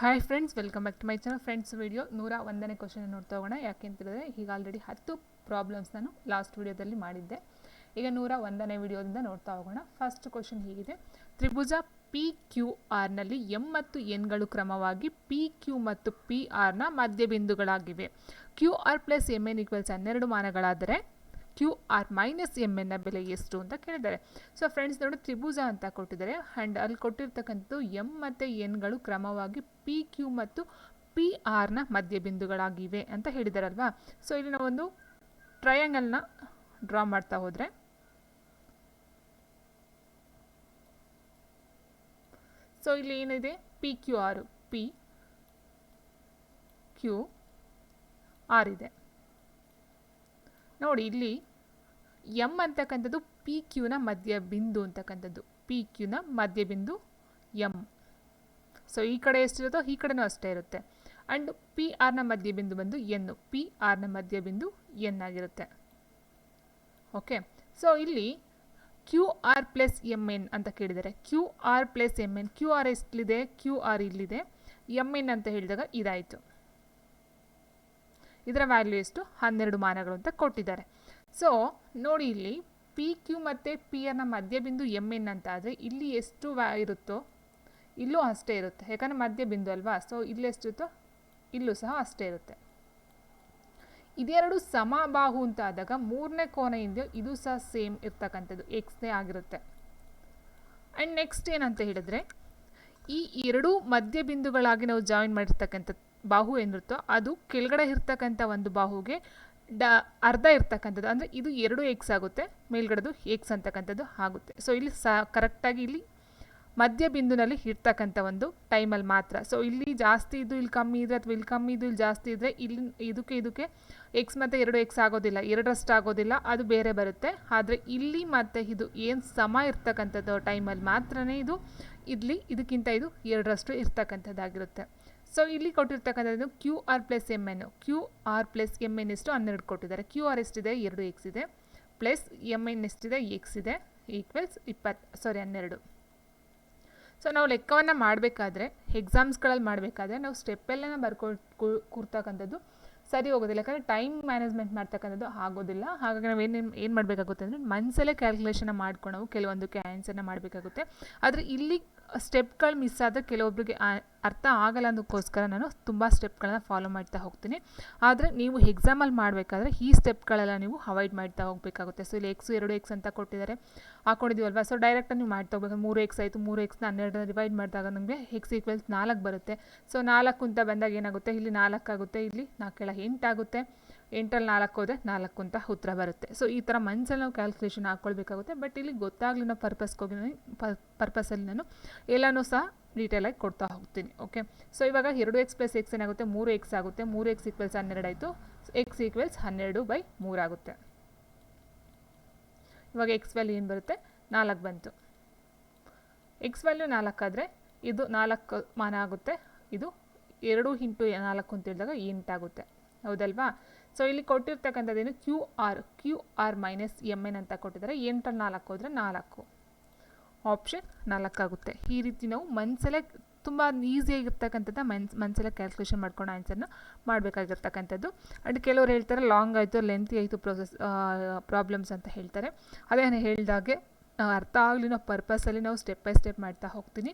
Hi friends welcome back to my channel friends video ನೂರ ಒಂದನೇ question ನೋಡ್ತಾ ಹೋಗೋಣ. ಯಾಕೆ ಅಂತೇಳಿದ್ರೆ ಈಗ ಆಲ್ರೆಡಿ ಹತ್ತು ಪ್ರಾಬ್ಲಮ್ಸ್ ನಾನು ಲಾಸ್ಟ್ ವಿಡಿಯೋದಲ್ಲಿ ಮಾಡಿದ್ದೆ. ಈಗ ನೂರ ಒಂದನೇ ವಿಡಿಯೋದಿಂದ ನೋಡ್ತಾ ಹೋಗೋಣ. ಫಸ್ಟ್ ಕ್ವಶನ್ ಹೀಗಿದೆ. ತ್ರಿಭುಜ ಪಿ ಕ್ಯೂ ಆರ್ನಲ್ಲಿ ಎಂ ಮತ್ತು ಎನ್ಗಳು ಕ್ರಮವಾಗಿ ಪಿ ಕ್ಯೂ ಮತ್ತು ಪಿ ಆರ್ನ ಮಧ್ಯಬಿಂದುಗಳಾಗಿವೆ. Q R plus M N equals ಹನ್ನೆರಡು ಮಾನಗಳಾದರೆ ಕ್ಯೂ ಆರ್ ಮೈನಸ್ ಎಂ ಎನ್ನ ಬೆಲೆ ಎಷ್ಟು ಅಂತ ಕೇಳಿದ್ದಾರೆ. ಸೊ ಫ್ರೆಂಡ್ಸ್ ನೋಡಿ, ತ್ರಿಭುಜ ಅಂತ ಕೊಟ್ಟಿದ್ದಾರೆ. ಆ್ಯಂಡ್ ಅಲ್ಲಿ ಕೊಟ್ಟಿರ್ತಕ್ಕಂಥದ್ದು ಎಂ ಮತ್ತು ಎನ್ಗಳು ಕ್ರಮವಾಗಿ ಪಿ ಕ್ಯೂ ಮತ್ತು ಪಿ ಆರ್ನ ಮಧ್ಯಬಿಂದುಗಳಾಗಿವೆ ಅಂತ ಹೇಳಿದಾರಲ್ವಾ? ಸೊ ಇಲ್ಲಿ ನಾವೊಂದು ಟ್ರಯಾಂಗಲ್ನ ಡ್ರಾ ಮಾಡ್ತಾ ಹೋದರೆ. ಸೊ ಇಲ್ಲಿ ಏನಿದೆ? P Q R P Q R ಇದೆ. ನೋಡಿ ಇಲ್ಲಿ ಎಂ ಅಂತಕ್ಕಂಥದ್ದು ಪಿ ಕ್ಯೂನ ಮಧ್ಯ ಬಿಂದು ಅಂತಕ್ಕಂಥದ್ದು. ಪಿ ಕ್ಯೂನ ಮಧ್ಯ ಬಿಂದು ಎಂ ಸೊ ಈ ಕಡೆ ಎಷ್ಟಿರುತ್ತೋ ಈ ಕಡೆನೂ ಅಷ್ಟೇ ಇರುತ್ತೆ. ಆ್ಯಂಡ್ ಪಿ ಆರ್ನ ಮಧ್ಯ ಬಿಂದು ಬಂದು ಎನ್ನು ಪಿ ಆರ್ನ ಮಧ್ಯ ಬಿಂದು ಎನ್ ಆಗಿರುತ್ತೆ. ಓಕೆ ಸೊ ಇಲ್ಲಿ Q R plus M N ಅಂತ ಕೇಳಿದರೆ Q R plus M N Q R ಎಷ್ಟಿದೆ? ಕ್ಯೂ ಆರ್ ಇಲ್ಲಿದೆ. ಎಂ ಎನ್ ಅಂತ ಹೇಳಿದಾಗ ಇದಾಯಿತು. ಇದರ ವ್ಯಾಲ್ಯೂ ಎಷ್ಟು? ಹನ್ನೆರಡು ಮಾನಗಳು ಅಂತ ಕೊಟ್ಟಿದ್ದಾರೆ. ಸೊ ನೋಡಿ ಇಲ್ಲಿ ಪಿ ಕ್ಯೂ ಮತ್ತು ಪಿ ಆರ್ನ ಮಧ್ಯಬಿಂದು ಎಂ ಎನ್ ಅಂತ ಆದರೆ ಇಲ್ಲಿ ಎಷ್ಟು ವ್ಯಾ ಇರುತ್ತೋ, ಇಲ್ಲೂ ಅಷ್ಟೇ ಇರುತ್ತೆ. ಯಾಕಂದರೆ ಮಧ್ಯಬಿಂದು ಅಲ್ವಾ? ಸೊ ಇಲ್ಲಿ ಎಷ್ಟಿರುತ್ತೋ ಇಲ್ಲೂ ಸಹ ಅಷ್ಟೇ ಇರುತ್ತೆ. ಇದೆರಡು ಸಮಬಾಹು ಅಂತ ಆದಾಗ ಮೂರನೇ ಕೋನೆಯಿಂದ ಇದು ಸಹ ಸೇಮ್ ಇರ್ತಕ್ಕಂಥದ್ದು. ಎಕ್ಸ್ನೇ ಆಗಿರುತ್ತೆ. ಆ್ಯಂಡ್ ನೆಕ್ಸ್ಟ್ ಏನಂತ ಹೇಳಿದ್ರೆ, ಈ ಎರಡು ಮಧ್ಯಬಿಂದುಗಳಾಗಿ ನಾವು ಜಾಯಿನ್ ಮಾಡಿರ್ತಕ್ಕಂಥ ಬಾಹು ಏನಿರುತ್ತೋ ಅದು ಕೆಳಗಡೆ ಇರ್ತಕ್ಕಂಥ ಒಂದು ಬಾಹುಗೆ ಡ, ಅರ್ಧ ಇರ್ತಕ್ಕಂಥದ್ದು. ಅಂದರೆ ಇದು ಎರಡು ಎಕ್ಸ್ ಆಗುತ್ತೆ, ಮೇಲ್ಗಡೆದು ಎಕ್ಸ್ ಅಂತಕ್ಕಂಥದ್ದು ಆಗುತ್ತೆ. ಸೊ ಇಲ್ಲಿ ಸ ಕರೆಕ್ಟಾಗಿ ಇಲ್ಲಿ ಮಧ್ಯ ಬಿಂದುನಲ್ಲಿ ಇರ್ತಕ್ಕಂಥ ಒಂದು ಟೈಮಲ್ಲಿ ಮಾತ್ರ. ಸೊ ಇಲ್ಲಿ ಜಾಸ್ತಿ ಇದು, ಇಲ್ಲಿ ಕಮ್ಮಿ ಇದ್ರೆ ಅಥವಾ ಇಲ್ಲಿ ಕಮ್ಮಿ ಇದು, ಇಲ್ಲಿ ಜಾಸ್ತಿ ಇದ್ದರೆ ಇಲ್ಲಿ ಇದಕ್ಕೆ ಇದಕ್ಕೆ ಎಕ್ಸ್ ಮತ್ತು ಎರಡು ಎಕ್ಸ್ ಆಗೋದಿಲ್ಲ. ಎರಡರಷ್ಟು ಆಗೋದಿಲ್ಲ, ಅದು ಬೇರೆ ಬರುತ್ತೆ. ಆದರೆ ಇಲ್ಲಿ ಮತ್ತು ಇದು ಏನು ಸಮ ಇರ್ತಕ್ಕಂಥದ್ದು ಟೈಮಲ್ಲಿ ಮಾತ್ರನೇ ಇದು, ಇಲ್ಲಿ ಇದಕ್ಕಿಂತ ಇದು ಎರಡರಷ್ಟು ಇರ್ತಕ್ಕಂಥದ್ದಾಗಿರುತ್ತೆ. ಸೊ ಇಲ್ಲಿ ಕೊಟ್ಟಿರ್ತಕ್ಕಂಥದ್ದು Q R plus M N Q R plus M N ಎಷ್ಟು ಹನ್ನೆರಡು ಕೊಟ್ಟಿದ್ದಾರೆ. ಕ್ಯೂ ಆರ್ ಎಷ್ಟಿದೆ? ಎರಡು ಎಕ್ಸ್ ಇದೆ. ಪ್ಲಸ್ ಎಂ ಎನ್ ಎಷ್ಟಿದೆ? ಎಕ್ಸ್ ಇದೆ. ಈಕ್ವಲ್ಸ್ ಇಪ್ಪತ್ತು ಸಾರಿ ಹನ್ನೆರಡು. ಸೊ ನಾವು ಲೆಕ್ಕವನ್ನು ಮಾಡಬೇಕಾದ್ರೆ ಎಕ್ಸಾಮ್ಸ್ಗಳಲ್ಲಿ ಮಾಡಬೇಕಾದ್ರೆ ನಾವು ಸ್ಟೆಪ್ಪೆಲ್ಲ ಬರ್ಕೊ ಕೂರ್ತಕ್ಕಂಥದ್ದು ಸರಿ ಹೋಗೋದಿಲ್ಲ. ಯಾಕಂದರೆ ಟೈಮ್ ಮ್ಯಾನೇಜ್ಮೆಂಟ್ ಮಾಡ್ತಕ್ಕಂಥದ್ದು ಆಗೋದಿಲ್ಲ. ಹಾಗಾಗಿ ನಾವು ಏನು ಏನು ಮಾಡಬೇಕಾಗುತ್ತೆ ಅಂದರೆ ಮನಸ್ಸಲ್ಲೇ ಕ್ಯಾಲ್ಕುಲೇಷನ್ ಮಾಡ್ಕೊಂಡು ಕೆಲವೊಂದು ಆನ್ಸರ್ನ ಮಾಡಬೇಕಾಗುತ್ತೆ. ಆದರೆ ಇಲ್ಲಿ ಸ್ಟೆಪ್ಗಳು ಮಿಸ್ ಆದರೆ ಕೆಲವೊಬ್ಬರಿಗೆ ಅರ್ಥ ಆಗಲ್ಲ ಅನ್ನೋಕ್ಕೋಸ್ಕರ ನಾನು ತುಂಬ ಸ್ಟೆಪ್ಗಳನ್ನ ಫಾಲೋ ಮಾಡ್ತಾ ಹೋಗ್ತೀನಿ. ಆದರೆ ನೀವು ಎಕ್ಸಾಮಲ್ಲಿ ಮಾಡಬೇಕಾದ್ರೆ ಈ ಸ್ಟೆಪ್ಗಳೆಲ್ಲ ನೀವು ಅವಾಯ್ಡ್ ಮಾಡ್ತಾ ಹೋಗಬೇಕಾಗುತ್ತೆ. ಸೊ ಇಲ್ಲಿ ಎಕ್ಸು ಎರಡು ಎಕ್ಸ್ ಅಂತ ಕೊಟ್ಟಿದ್ದಾರೆ. ಹಾಕೊಂಡಿದ್ದೀವಲ್ವಾ? ಸೊ ಡೈರೆಕ್ಟಾಗಿ ನೀವು ಮಾಡ್ತಾ ಹೋಗ್ಬೇಕು. ಮೂರು ಎಕ್ಸ್ ಆಯಿತು, ಮೂರು ಎಕ್ಸ್ನ ಹನ್ನೆರಡನ್ನ ಡಿವೈಡ್ ಮಾಡಿದಾಗ ನಮಗೆ ಎಕ್ಸ್ ಈಕ್ವಲ್ಸ್ ನಾಲ್ಕು ಬರುತ್ತೆ. ಸೊ ನಾಲ್ಕು ಅಂತ ಬಂದಾಗ ಏನಾಗುತ್ತೆ? ಇಲ್ಲಿ ನಾಲ್ಕು ಆಗುತ್ತೆ, ಇಲ್ಲಿ ನಾಲ್ಕೆಳ ಎಂಟಾಗುತ್ತೆ ಎಂಟಲ್ಲಿ ನಾಲ್ಕು ಹೋದರೆ ನಾಲ್ಕು ಅಂತ ಉತ್ತರ ಬರುತ್ತೆ. ಸೊ ಈ ಥರ ಮನಸ್ಸಲ್ಲಿ ನಾವು ಕ್ಯಾಲ್ಕುಲೇಷನ್ ಹಾಕ್ಕೊಳ್ಬೇಕಾಗುತ್ತೆ. ಬಟ್ ಇಲ್ಲಿ ಗೊತ್ತಾಗಲಿ ನಾವು ಪರ್ಪಸ್ಗೋಗಿ ಪರ್ಪಸಲ್ಲಿ ನಾನು ಎಲ್ಲನೂ ಸಹ ಡೀಟೇಲಾಗಿ ಕೊಡ್ತಾ ಹೋಗ್ತೀನಿ. ಓಕೆ ಸೊ ಇವಾಗ ಎರಡು ಎಕ್ಸ್ ಪ್ಲಸ್ ಎಕ್ಸ್ ಏನಾಗುತ್ತೆ? ಮೂರು ಎಕ್ಸ್ ಆಗುತ್ತೆ. ಮೂರು ಎಕ್ಸ್ ಈಕ್ವಲ್ಸ್ ಹನ್ನೆರಡು ಆಯಿತು. ಎಕ್ಸ್ ಈಕ್ವಲ್ಸ್ ಹನ್ನೆರಡು ಬೈ ಮೂರಾಗುತ್ತೆ ಇವಾಗ ಎಕ್ಸ್ ವ್ಯಾಲ್ಯೂ ಏನು ಬರುತ್ತೆ? ನಾಲ್ಕು ಬಂತು. ಎಕ್ಸ್ ವ್ಯಾಲ್ಯೂ ನಾಲ್ಕಾದರೆ ಇದು ನಾಲ್ಕು ಮಾನ ಆಗುತ್ತೆ. ಇದು ಎರಡು ಇಂಟು ನಾಲ್ಕು ಅಂತ ಹೇಳಿದಾಗ ಎಂಟಾಗುತ್ತೆ ಹೌದಲ್ವಾ? ಸೊ ಇಲ್ಲಿ ಕೊಟ್ಟಿರ್ತಕ್ಕಂಥದ್ದೇನು Q R Q R minus M N ಅಂತ ಕೊಟ್ಟಿದ್ದಾರೆ. ಎಂಟಲ್ಲಿ ನಾಲ್ಕು ಹೋದರೆ ನಾಲ್ಕು. ಆಪ್ಷನ್ ನಾಲ್ಕಾಗುತ್ತೆ ಈ ರೀತಿ ನಾವು ಮನ್ಸಲ್ಲೇ ತುಂಬ ಈಸಿಯಾಗಿರ್ತಕ್ಕಂಥದ್ದು ಮನ್ಸ್, ಮನ್ಸಲ್ಲೇ ಕ್ಯಾಲ್ಕುಲೇಷನ್ ಮಾಡ್ಕೊಂಡು ಆನ್ಸರ್ನ ಮಾಡಬೇಕಾಗಿರ್ತಕ್ಕಂಥದ್ದು. ಆ್ಯಂಡ್ ಕೆಲವರು ಹೇಳ್ತಾರೆ ಲಾಂಗ್ ಆಯಿತು ಲೆಂತಿ ಆಯಿತು ಪ್ರೊಸೆಸ್ ಪ್ರಾಬ್ಲಮ್ಸ್ ಅಂತ ಹೇಳ್ತಾರೆ. ಅದೇ ನಾನು ಹೇಳಿದಾಗೆ, ಅರ್ಥ ಆಗಲಿ ನಾವು ಪರ್ಪಸಲ್ಲಿ ನಾವು ಸ್ಟೆಪ್ ಬೈ ಸ್ಟೆಪ್ ಮಾಡ್ತಾ ಹೋಗ್ತೀನಿ.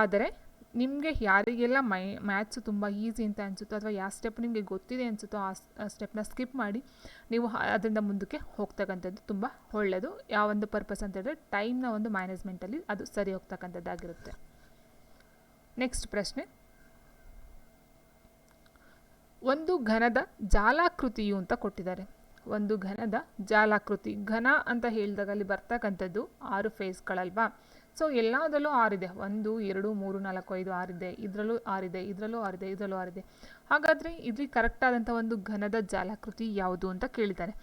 ಆದರೆ ನಿಮಗೆ ಯಾರಿಗೆಲ್ಲ ಮೈ, ಮ್ಯಾಥ್ಸು ತುಂಬ ಈಸಿ ಅಂತ ಅನಿಸುತ್ತೋ ಅಥವಾ ಯಾವ ಸ್ಟೆಪ್ ನಿಮಗೆ ಗೊತ್ತಿದೆ ಅನಿಸುತ್ತೋ ಆ ಸ್ಟೆಪ್ನ ಸ್ಕಿಪ್ ಮಾಡಿ ನೀವು ಅದರಿಂದ ಮುಂದಕ್ಕೆ ಹೋಗ್ತಕ್ಕಂಥದ್ದು ತುಂಬ ಒಳ್ಳೆಯದು ಯಾವೊಂದು ಪರ್ಪಸ್ ಅಂತ ಹೇಳಿದ್ರೆ ಟೈಮ್ನ ಒಂದು ಮ್ಯಾನೇಜ್ಮೆಂಟಲ್ಲಿ ಅದು ಸರಿ ಹೋಗ್ತಕ್ಕಂಥದ್ದಾಗಿರುತ್ತೆ. ನೆಕ್ಸ್ಟ್ ಪ್ರಶ್ನೆ. ಒಂದು ಘನದ ಜಾಲಾಕೃತಿಯು ಅಂತ ಕೊಟ್ಟಿದ್ದಾರೆ. ಒಂದು ಘನದ ಜಾಲಾಕೃತಿ, ಘನ ಅಂತ ಹೇಳಿದಾಗ ಅಲ್ಲಿ ಬರ್ತಕ್ಕಂಥದ್ದು ಆರು ಫೇಸ್ಗಳಲ್ವಾ ಸೊ ಎಲ್ಲದರಲ್ಲೂ ಆರಿದೆ. ಒಂದು, ಎರಡು, ಮೂರು, ನಾಲ್ಕು, ಐದು ಆರಿದೆ. ಇದರಲ್ಲೂ ಆರಿದೆ ಇದರಲ್ಲೂ ಆರಿದೆ ಇದರಲ್ಲೂ ಆರಿದೆ. ಹಾಗಾದರೆ ಇದ್ರಿಗೆ ಕರೆಕ್ಟಾದಂಥ ಒಂದು ಘನದ ಜಾಲಾಕೃತಿ ಯಾವುದು ಅಂತ ಕೇಳಿದ್ದಾರೆ.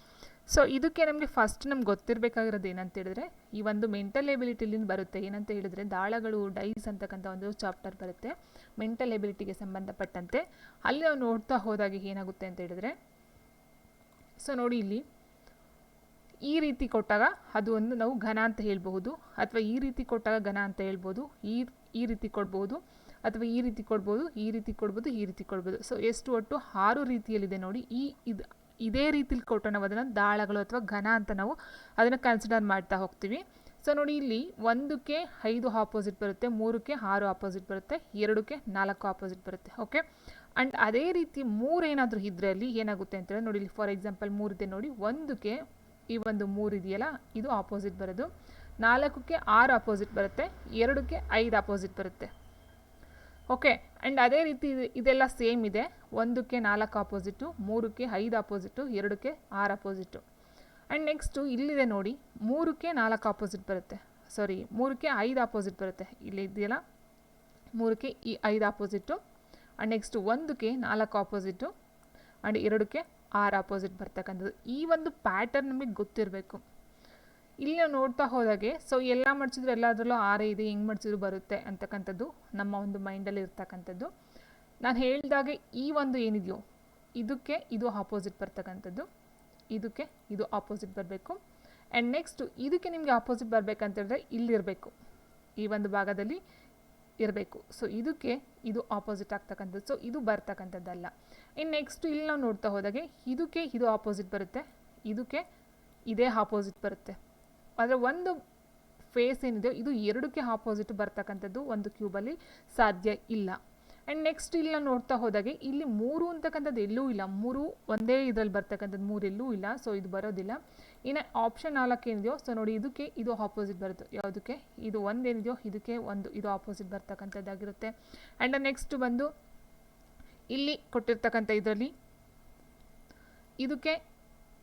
ಸೊ ಇದಕ್ಕೆ ನಮಗೆ ಫಸ್ಟ್ ನಮ್ಗೆ ಗೊತ್ತಿರಬೇಕಾಗಿರೋದು ಏನಂತ ಹೇಳಿದ್ರೆ, ಈ ಒಂದು ಮೆಂಟಲ್ ಎಬಿಲಿಟಿಲಿಂದ ಬರುತ್ತೆ. ಏನಂತ ಹೇಳಿದ್ರೆ, ದಾಳಗಳು ಡೈಸ್ ಅಂತಕ್ಕಂಥ ಒಂದು ಚಾಪ್ಟರ್ ಬರುತ್ತೆ ಮೆಂಟಲ್ ಎಬಿಲಿಟಿಗೆ ಸಂಬಂಧಪಟ್ಟಂತೆ. ಅಲ್ಲಿ ನಾವು ನೋಡ್ತಾ ಹೋದಾಗ ಏನಾಗುತ್ತೆ ಅಂತ ಹೇಳಿದ್ರೆ ಸೊ ನೋಡಿ ಇಲ್ಲಿ. ಈ ರೀತಿ ಕೊಟ್ಟಾಗ ಅದು ಒಂದು ನಾವು ಘನ ಅಂತ ಹೇಳ್ಬಹುದು, ಅಥವಾ ಈ ರೀತಿ ಕೊಟ್ಟಾಗ ಘನ ಅಂತ ಹೇಳ್ಬೋದು ಈ ಈ ರೀತಿ ಕೊಡ್ಬೋದು ಅಥವಾ ಈ ರೀತಿ ಕೊಡ್ಬೋದು ಈ ರೀತಿ ಕೊಡ್ಬೋದು ಈ ರೀತಿ ಕೊಡ್ಬೋದು ಸೊ ಎಷ್ಟು ಒಟ್ಟು ಆರು ರೀತಿಯಲ್ಲಿದೆ ನೋಡಿ, ಈ ಇದು, ಇದೇ ರೀತಿಲಿ ಕೊಟ್ಟು ನಾವು ಅದನ್ನು ದಾಳಗಳು ಅಥವಾ ಘನ ಅಂತ ನಾವು ಅದನ್ನು ಕನ್ಸಿಡರ್ ಮಾಡ್ತಾ ಹೋಗ್ತೀವಿ. ಸೊ ನೋಡಿ ಇಲ್ಲಿ ಒಂದಕ್ಕೆ ಐದು ಆಪೋಸಿಟ್ ಬರುತ್ತೆ, ಮೂರಕ್ಕೆ ಆರು ಆಪೋಸಿಟ್ ಬರುತ್ತೆ, ಎರಡಕ್ಕೆ ನಾಲ್ಕು ಆಪೋಸಿಟ್ ಬರುತ್ತೆ ಓಕೆ ಆ್ಯಂಡ್ ಅದೇ ರೀತಿ ಮೂರೇನಾದರೂ ಇದ್ರಲ್ಲಿ ಏನಾಗುತ್ತೆ ಅಂತೇಳಿ ನೋಡಿ, ಇಲ್ಲಿ ಫಾರ್ ಎಕ್ಸಾಂಪಲ್ ಮೂರಿದೆ ನೋಡಿ, ಒಂದಕ್ಕೆ ಈ ಒಂದು ಮೂರು ಇದೆಯಲ್ಲ, ಇದು ಆಪೋಸಿಟ್ ಬರೋದು. ನಾಲ್ಕಕ್ಕೆ ಆರು ಆಪೋಸಿಟ್ ಬರುತ್ತೆ, ಎರಡಕ್ಕೆ ಐದು ಆಪೋಸಿಟ್ ಬರುತ್ತೆ. ಓಕೆ ಆ್ಯಂಡ್ ಅದೇ ರೀತಿ ಇದೆಲ್ಲ ಸೇಮ್ ಇದೆ. ಒಂದಕ್ಕೆ ನಾಲ್ಕು ಆಪೋಸಿಟು ಮೂರಕ್ಕೆ ಐದು ಆಪೋಸಿಟು ಎರಡಕ್ಕೆ ಆರು ಆಪೋಸಿಟು ಆ್ಯಂಡ್ ನೆಕ್ಸ್ಟು ಇಲ್ಲಿದೆ ನೋಡಿ, ಮೂರಕ್ಕೆ ನಾಲ್ಕು ಆಪೋಸಿಟ್ ಬರುತ್ತೆ. ಸಾರಿ ಮೂರಕ್ಕೆ ಐದು ಆಪೋಸಿಟ್ ಬರುತ್ತೆ. ಇಲ್ಲಿ ಇದೆಯಲ್ಲ, ಮೂರಕ್ಕೆ ಈ ಐದು ಆಪೋಸಿಟು ಆ್ಯಂಡ್ ನೆಕ್ಸ್ಟು ಒಂದಕ್ಕೆ ನಾಲ್ಕು ಆಪೋಸಿಟು ಆ್ಯಂಡ್ ಎರಡಕ್ಕೆ ಆರು ಅಪೋಸಿಟ್ ಬರ್ತಕ್ಕಂಥದ್ದು. ಈ ಒಂದು ಪ್ಯಾಟರ್ನ್ ನಮಗೆ ಗೊತ್ತಿರಬೇಕು. ಇಲ್ಲಿ ನಾವು ನೋಡ್ತಾ ಹೋದಾಗೆ ಸೊ ಎಲ್ಲ ಮಡ್ಚಿದ್ರು ಎಲ್ಲದರಲ್ಲೂ ಆರೇ ಇದೆ, ಹೆಂಗೆ ಮಡ್ಚಿದ್ರು ಬರುತ್ತೆ ಅಂತಕ್ಕಂಥದ್ದು ನಮ್ಮ ಒಂದು ಮೈಂಡಲ್ಲಿ ಇರ್ತಕ್ಕಂಥದ್ದು. ನಾನು ಹೇಳಿದಾಗೆ ಈ ಒಂದು ಏನಿದೆಯೋ, ಇದಕ್ಕೆ ಇದು ಆಪೋಸಿಟ್ ಬರ್ತಕ್ಕಂಥದ್ದು. ಇದಕ್ಕೆ ಇದು ಆಪೋಸಿಟ್ ಬರಬೇಕು. ಆ್ಯಂಡ್ ನೆಕ್ಸ್ಟು ಇದಕ್ಕೆ ನಿಮಗೆ ಆಪೋಸಿಟ್ ಬರಬೇಕಂತೇಳಿದ್ರೆ ಇಲ್ಲಿರಬೇಕು. ಈ ಒಂದು ಭಾಗದಲ್ಲಿ ಇರಬೇಕು. ಸೊ ಇದಕ್ಕೆ ಇದು ಆಪೋಸಿಟ್ ಆಗ್ತಕ್ಕಂಥದ್ದು. ಸೊ ಇದು ಬರ್ತಕ್ಕಂಥದ್ದಲ್ಲ. ಇನ್ನು ನೆಕ್ಸ್ಟ್ ಇಲ್ಲಿ ನಾವು ನೋಡ್ತಾ ಹೋದಾಗೆ, ಇದಕ್ಕೆ ಇದು ಆಪೋಸಿಟ್ ಬರುತ್ತೆ. ಇದಕ್ಕೆ ಇದೇ ಆಪೋಸಿಟ್ ಬರುತ್ತೆ. ಆದರೆ ಒಂದು ಫೇಸ್ ಏನಿದೆಯೋ, ಇದು ಎರಡಕ್ಕೆ ಆಪೋಸಿಟ್ ಬರ್ತಕ್ಕಂಥದ್ದು ಒಂದು ಕ್ಯೂಬಲ್ಲಿ ಸಾಧ್ಯ ಇಲ್ಲ. ಆ್ಯಂಡ್ ನೆಕ್ಸ್ಟ್ ಇಲ್ಲಿ ನಾವು ನೋಡ್ತಾ ಹೋದಾಗೆ, ಇಲ್ಲಿ ಮೂರು ಅಂತಕ್ಕಂಥದ್ದು ಎಲ್ಲೂ ಇಲ್ಲ. ಮೂರು ಒಂದೇ ಇದರಲ್ಲಿ ಬರ್ತಕ್ಕಂಥದ್ದು, ಮೂರು ಎಲ್ಲೂ ಇಲ್ಲ. ಸೊ ಇದು ಬರೋದಿಲ್ಲ. ಇನ್ನು ಆಪ್ಷನ್ ನಾಲ್ಕು ಏನಿದೆಯೋ ಸೊ ನೋಡಿ ಇದಕ್ಕೆ ಇದು ಆಪೋಸಿಟ್ ಬರುತ್ತೆ. ಯಾವುದಕ್ಕೆ? ಇದು ಒಂದೇನಿದೆಯೋ ಇದಕ್ಕೆ ಒಂದು, ಇದು ಆಪೋಸಿಟ್ ಬರ್ತಕ್ಕಂಥದ್ದಾಗಿರುತ್ತೆ. ಆ್ಯಂಡ್ ನೆಕ್ಸ್ಟ್ ಬಂದು ಇಲ್ಲಿ ಕೊಟ್ಟಿರ್ತಕ್ಕಂಥ ಇದರಲ್ಲಿ ಇದಕ್ಕೆ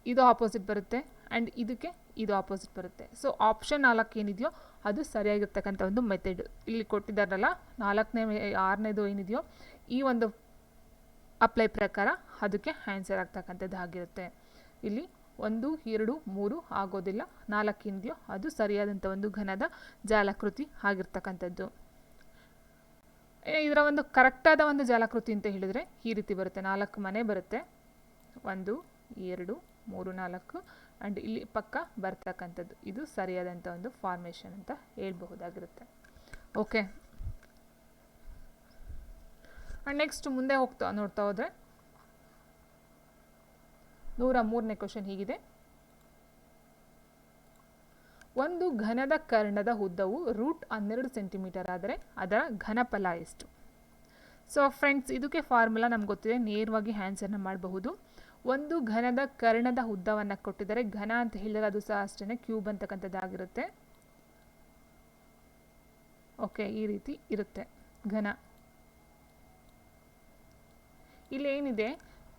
ಇದು ಆಪೋಸಿಟ್ ಬರುತ್ತೆ ಆ್ಯಂಡ್ ಇದಕ್ಕೆ ಇದು ಆಪೋಸಿಟ್ ಬರುತ್ತೆ. ಸೊ ಆಪ್ಷನ್ ನಾಲ್ಕು ಏನಿದೆಯೋ, ಅದು ಸರಿಯಾಗಿರ್ತಕ್ಕಂಥ ಒಂದು ಮೆಥಡ್ ಇಲ್ಲಿ ಕೊಟ್ಟಿದ್ದಾರಲ್ಲ, ನಾಲ್ಕನೇ, ಆರನೇದು ಏನಿದೆಯೋ, ಈ ಒಂದು ಅಪ್ಲೈ ಪ್ರಕಾರ ಅದಕ್ಕೆ ಆನ್ಸರ್ ಆಗ್ತಕ್ಕಂಥದ್ದು ಆಗಿರುತ್ತೆ ಇಲ್ಲಿ ಒಂದು, ಎರಡು, ಮೂರು ಆಗೋದಿಲ್ಲ. ನಾಲ್ಕು ಏನಿದೆಯೋ ಅದು ಸರಿಯಾದಂಥ ಒಂದು ಘನದ ಜಾಲಕೃತಿ ಆಗಿರ್ತಕ್ಕಂಥದ್ದು. ಇದರ ಒಂದು ಕರೆಕ್ಟಾದ ಒಂದು ಜಾಲಕೃತಿ ಅಂತ ಹೇಳಿದರೆ ಈ ರೀತಿ ಬರುತ್ತೆ. ನಾಲ್ಕು ಮನೆ ಬರುತ್ತೆ. ಒಂದು, ಎರಡು, ಮೂರು, ನಾಲ್ಕು ಆ್ಯಂಡ್ ಇಲ್ಲಿ ಪಕ್ಕ ಬರ್ತಕ್ಕಂಥದ್ದು. ಇದು ಸರಿಯಾದಂಥ ಒಂದು ಫಾರ್ಮೇಷನ್ ಅಂತ ಹೇಳ್ಬಹುದಾಗಿರುತ್ತೆ. ಓಕೆ ಆ್ಯಂಡ್ ನೆಕ್ಸ್ಟ್ ಮುಂದೆ ಹೋಗ್ತಾ, ನೋಡ್ತಾ ಹೋದರೆ ನೂರ ಮೂರನೇ ಕ್ವಶನ್ ಹೀಗಿದೆ. ಒಂದು ಘನದ ಕರ್ಣದ ಉದ್ದವು ರೂಟ್ ಹನ್ನೆರಡು ಸೆಂಟಿಮೀಟರ್ ಆದರೆ ಅದರ ಘನಫಲ ಎಷ್ಟು? ಸೊ ಫ್ರೆಂಡ್ಸ್ ಇದಕ್ಕೆ ಫಾರ್ಮುಲಾ ನಮ್ಗೆ ಗೊತ್ತಿದೆ, ನೇರವಾಗಿ ಆನ್ಸರ್ನ ಮಾಡಬಹುದು. ಒಂದು ಘನದ ಕರ್ಣದ ಉದ್ದವನ್ನು ಕೊಟ್ಟಿದ್ದಾರೆ, ಘನ ಅಂತ ಹೇಳಿದರೆ ಅದು ಸಹ ಅಷ್ಟೇ ಕ್ಯೂಬ್ ಅಂತಕ್ಕಂಥದ್ದಾಗಿರುತ್ತೆ. ಓಕೆ ಈ ರೀತಿ ಇರುತ್ತೆ ಘನ. ಇಲ್ಲಿ ಏನಿದೆ,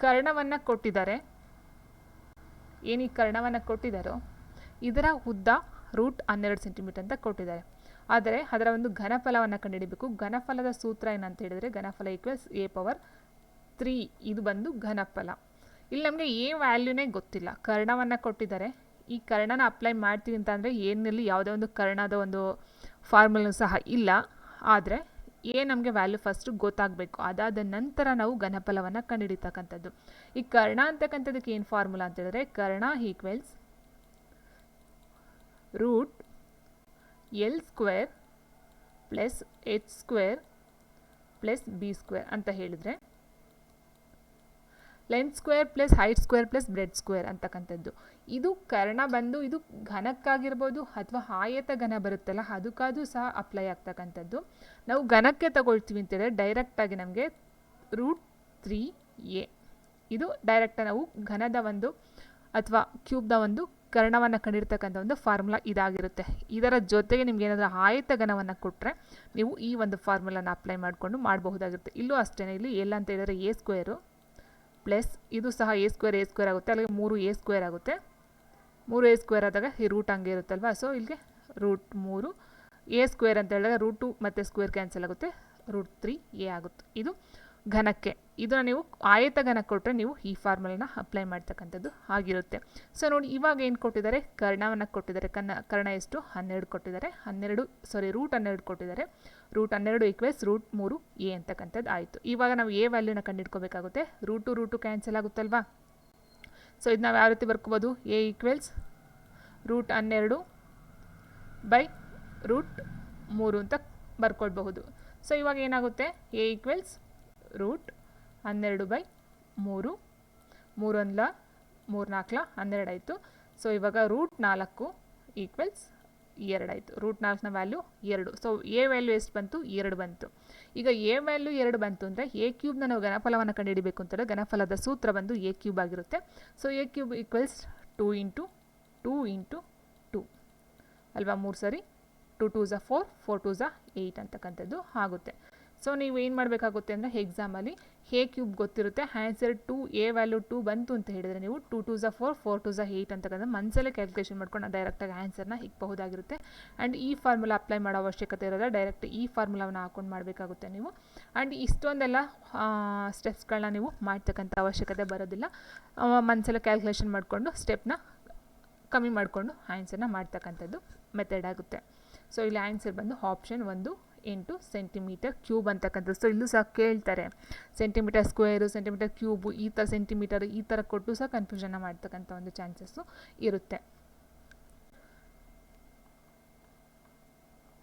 ಕರ್ಣವನ್ನು ಕೊಟ್ಟಿದ್ದಾರೆ ಏನು ಈ ಕರ್ಣವನ್ನು ಕೊಟ್ಟಿದ್ದಾರೋ, ಇದರ ಉದ್ದ ರೂಟ್ ಹನ್ನೆರಡು ಸೆಂಟಿಮೀಟರ್ ಅಂತ ಕೊಟ್ಟಿದ್ದಾರೆ. ಆದರೆ ಅದರ ಒಂದು ಘನಫಲವನ್ನು ಕಂಡುಹಿಡಬೇಕು. ಘನಫಲದ ಸೂತ್ರ ಏನಂತ ಹೇಳಿದರೆ ಘನಫಲ ಈಕ್ವಲ್ಸ್ ಎ ಪವರ್ ತ್ರೀ ಇದು ಬಂದು ಘನಫಲ. ಇಲ್ಲಿ ನಮಗೆ ಎ ವ್ಯಾಲ್ಯೂನೇ ಗೊತ್ತಿಲ್ಲ. ಕರ್ಣವನ್ನು ಕೊಟ್ಟಿದ್ದಾರೆ. ಈ ಕರ್ಣನ ಅಪ್ಲೈ ಮಾಡ್ತೀವಿ ಅಂತ ಅಂದರೆ ಏನಲ್ಲಿ ಯಾವುದೇ ಒಂದು ಕರ್ಣದ ಒಂದು ಫಾರ್ಮುಲಾ ಸಹ ಇಲ್ಲ. ಆದರೆ ಎ ನಮಗೆ ವ್ಯಾಲ್ಯೂ ಫಸ್ಟು ಗೊತ್ತಾಗಬೇಕು. ಅದಾದ ನಂತರ ನಾವು ಘನಫಲವನ್ನು ಕಂಡುಹಿಡಿತಕ್ಕಂಥದ್ದು ಈ ಕರ್ಣ ಅಂತಕ್ಕಂಥದ್ದಕ್ಕೆ ಏನು ಫಾರ್ಮುಲಾ ಅಂತ ಹೇಳಿದ್ರೆ Karna equals root L square plus H square plus B square ಅಂತ ಹೇಳಿದರೆ length square plus height square plus breadth square ಅಂತಕ್ಕಂಥದ್ದು. ಇದು ಕರ್ಣ ಬಂದು ಇದು ಘನಕ್ಕಾಗಿರ್ಬೋದು ಅಥವಾ ಆಯತ ಘನ ಬರುತ್ತಲ್ಲ, ಅದಕ್ಕಾದ್ರೂ ಸಹ ಅಪ್ಲೈ ಆಗ್ತಕ್ಕಂಥದ್ದು. ನಾವು ಘನಕ್ಕೆ ತಗೊಳ್ತೀವಿ ಅಂತೇಳಿದ್ರೆ ಡೈರೆಕ್ಟಾಗಿ ನಮಗೆ ರೂಟ್ ತ್ರೀ ಎ ಇದು ಡೈರೆಕ್ಟಾಗಿ ನಾವು ಘನದ ಒಂದು ಅಥವಾ ಕ್ಯೂಬ್ನ ಒಂದು ಕರ್ಣವನ್ನು ಕಂಡಿರ್ತಕ್ಕಂಥ ಒಂದು ಫಾರ್ಮುಲಾ ಇದಾಗಿರುತ್ತೆ. ಇದರ ಜೊತೆಗೆ ನಿಮ್ಗೆ ಏನಾದರೂ ಆಯತ ಘನವನ್ನು ಕೊಟ್ಟರೆ ನೀವು ಈ ಒಂದು ಫಾರ್ಮುಲಾನ ಅಪ್ಲೈ ಮಾಡಿಕೊಂಡು ಮಾಡಬಹುದಾಗಿರುತ್ತೆ. ಇಲ್ಲೂ ಅಷ್ಟೇ ಇಲ್ಲಿ ಎಲ್ಲ ಅಂತ ಹೇಳಿದರೆ ಎ ಸ್ಕ್ವೇರು ಪ್ಲಸ್ ಇದು ಸಹ ಎ ಸ್ಕ್ವೇರ್ ಎ ಸ್ಕ್ವೇರ್ ಆಗುತ್ತೆ. ಅಲ್ಲಿಗೆ ಮೂರು ಎ ಸ್ಕ್ವೇರ್ ಆಗುತ್ತೆ. ಮೂರು ಎ ಸ್ಕ್ವೇರ್ ಆದಾಗ ಈ ರೂಟ್ ಹಂಗೆ ಇರುತ್ತಲ್ವಾ? ಸೊ ಇಲ್ಲಿಗೆ ರೂಟ್ ಮೂರು ಎ ಸ್ಕ್ವೇರ್ ಅಂತ ಹೇಳಿದಾಗ ರೂಟು ಮತ್ತು ಸ್ಕ್ವೇರ್ ಕ್ಯಾನ್ಸಲ್ ಆಗುತ್ತೆ. ರೂಟ್ ತ್ರೀ ಎ ಆಗುತ್ತೆ. ಇದು ಘನಕ್ಕೆ. ಇದನ್ನು ನೀವು ಆಯತ ಘನ ಕೊಟ್ಟರೆ ನೀವು ಈ ಫಾರ್ಮುಲಾನ ಅಪ್ಲೈ ಮಾಡ್ತಕ್ಕಂಥದ್ದು ಆಗಿರುತ್ತೆ. ಸೊ ನೋಡಿ, ಇವಾಗ ಏನು ಕೊಟ್ಟಿದ್ದಾರೆ? ಕರ್ಣವನ್ನು ಕೊಟ್ಟಿದ್ದಾರೆ. ಕನ್ನ ಕರ್ಣ ಎಷ್ಟು? ಹನ್ನೆರಡು ಕೊಟ್ಟಿದ್ದಾರೆ. ಹನ್ನೆರಡು ಸಾರಿ ರೂಟ್ ಹನ್ನೆರಡು ಕೊಟ್ಟಿದ್ದಾರೆ. ರೂಟ್ ಹನ್ನೆರಡು ಈಕ್ವೆಲ್ಸ್ ರೂಟ್ ಮೂರು ಎ ಅಂತಕ್ಕಂಥದ್ದು ಆಯಿತು. ಇವಾಗ ನಾವು ಎ ವ್ಯಾಲ್ಯೂನ ಕಂಡುಹಿಡ್ಕೋಬೇಕಾಗುತ್ತೆ ರೂಟು ರೂಟು ಕ್ಯಾನ್ಸಲ್ ಆಗುತ್ತಲ್ವಾ? ಸೊ ಇದು ನಾವು ಯಾವ ರೀತಿ ಬರ್ಕೋಬೋದು? ಎ ಈಕ್ವೆಲ್ಸ್ ರೂಟ್ ಹನ್ನೆರಡು ಬೈ ರೂಟ್ ಮೂರು ಅಂತ ಬರ್ಕೊಳ್ಬಹುದು. ಸೊ ಇವಾಗ ಏನಾಗುತ್ತೆ? ಎ ಈಕ್ವೆಲ್ಸ್ ರೂಟ್ ಹನ್ನೆರಡು ಬೈ ಮೂರು. ಮೂರೊಂದ್ಲ ಮೂರು ನಾಲ್ಕಲ ಹನ್ನೆರಡು ಆಯಿತು. ಸೊ ಇವಾಗ ರೂಟ್ ನಾಲ್ಕು ಈಕ್ವಲ್ಸ್ ಎರಡಾಯಿತು ರೂಟ್ ನಾಲ್ಕನ ವ್ಯಾಲ್ಯೂ ಎರಡು. ಸೊ ಎ ವ್ಯಾಲ್ಯೂ ಎಷ್ಟು ಬಂತು? ಎರಡು ಬಂತು. ಈಗ ಎ ವ್ಯಾಲ್ಯೂ ಎರಡು ಬಂತು ಅಂದರೆ ಎ ಕ್ಯೂಬ್ನ ನಾವು ಘನಫಲವನ್ನು ಕಂಡುಹಿಡಬೇಕು ಅಂತಂದರೆ ಘನಫಲದ ಸೂತ್ರ ಬಂದು ಎ ಕ್ಯೂಬ್ ಆಗಿರುತ್ತೆ. So A cube equals two into two into two ಅಲ್ವಾ ಮೂರು ಸರಿ? ಟು ಟೂ ಝ ಫೋರ್ ಫೋರ್ ಟೂ ಝ ಏಯ್ಟ್ ಅಂತಕ್ಕಂಥದ್ದು ಆಗುತ್ತೆ. ಸೊ ನೀವು ಏನು ಮಾಡಬೇಕಾಗುತ್ತೆ ಅಂದರೆ ಎಕ್ಸಾಮಲ್ಲಿ ಹೇ ಕ್ಯೂಬ್ ಗೊತ್ತಿರುತ್ತೆ answer to A value two ಬಂತು ಅಂತ ಹೇಳಿದರೆ ನೀವು ಟು ಟೂ ಝ ಫೋರ್ ಫೋರ್ ಟು ಝ ಏಯ್ಟ್ ಅಂತಕ್ಕಂಥ ಮನಸಲ್ಲೇ ಕ್ಯಾಲ್ಕುಲೇಷನ್ ಮಾಡ್ಕೊಂಡು ಡೈರೆಕ್ಟಾಗಿ ಆನ್ಸರ್ನ ಇಕ್ಬಹುದಾಗಿರುತ್ತೆ ಆ್ಯಂಡ್ ಈ ಫಾರ್ಮುಲಾ ಅಪ್ಲೈ ಮಾಡೋ ಅವಶ್ಯಕತೆ ಇರೋದ್ರೆ ಡೈರೆಕ್ಟ್ ಈ ಫಾರ್ಮುಲಾವನ್ನು ಹಾಕೊಂಡು ಮಾಡಬೇಕಾಗುತ್ತೆ ನೀವು. ಆ್ಯಂಡ್ ಇಷ್ಟೊಂದೆಲ್ಲ ಸ್ಟೆಪ್ಸ್ಗಳನ್ನ ನೀವು ಮಾಡ್ತಕ್ಕಂಥ ಅವಶ್ಯಕತೆ ಬರೋದಿಲ್ಲ. ಮನಸಲ್ಲೇ ಕ್ಯಾಲ್ಕುಲೇಷನ್ ಮಾಡಿಕೊಂಡು ಸ್ಟೆಪ್ನ ಕಮ್ಮಿ ಮಾಡಿಕೊಂಡು ಆನ್ಸರ್ನ ಮಾಡ್ತಕ್ಕಂಥದ್ದು ಮೆಥಡ್ ಆಗುತ್ತೆ. ಸೊ ಇಲ್ಲಿ ಆನ್ಸರ್ ಬಂದು ಆಪ್ಷನ್ ಒಂದು ಎಂಟು ಸೆಂಟಿಮೀಟರ್ ಕ್ಯೂಬ್ ಅಂತಕ್ಕಂಥದ್ದು. ಸೊ ಇಲ್ಲೂ ಸಹ ಕೇಳ್ತಾರೆ. ಸೆಂಟಿಮೀಟರ್ ಸ್ಕ್ವೇರು ಸೆಂಟಿಮೀಟರ್ ಕ್ಯೂಬು ಈ ಥರ ಸೆಂಟಿಮೀಟರ್ ಈ ಥರ ಕೊಟ್ಟು ಸಹ ಕನ್ಫ್ಯೂಷನ್ ಮಾಡ್ತಕ್ಕಂಥ ಒಂದು ಚಾನ್ಸಸ್ಸು ಇರುತ್ತೆ.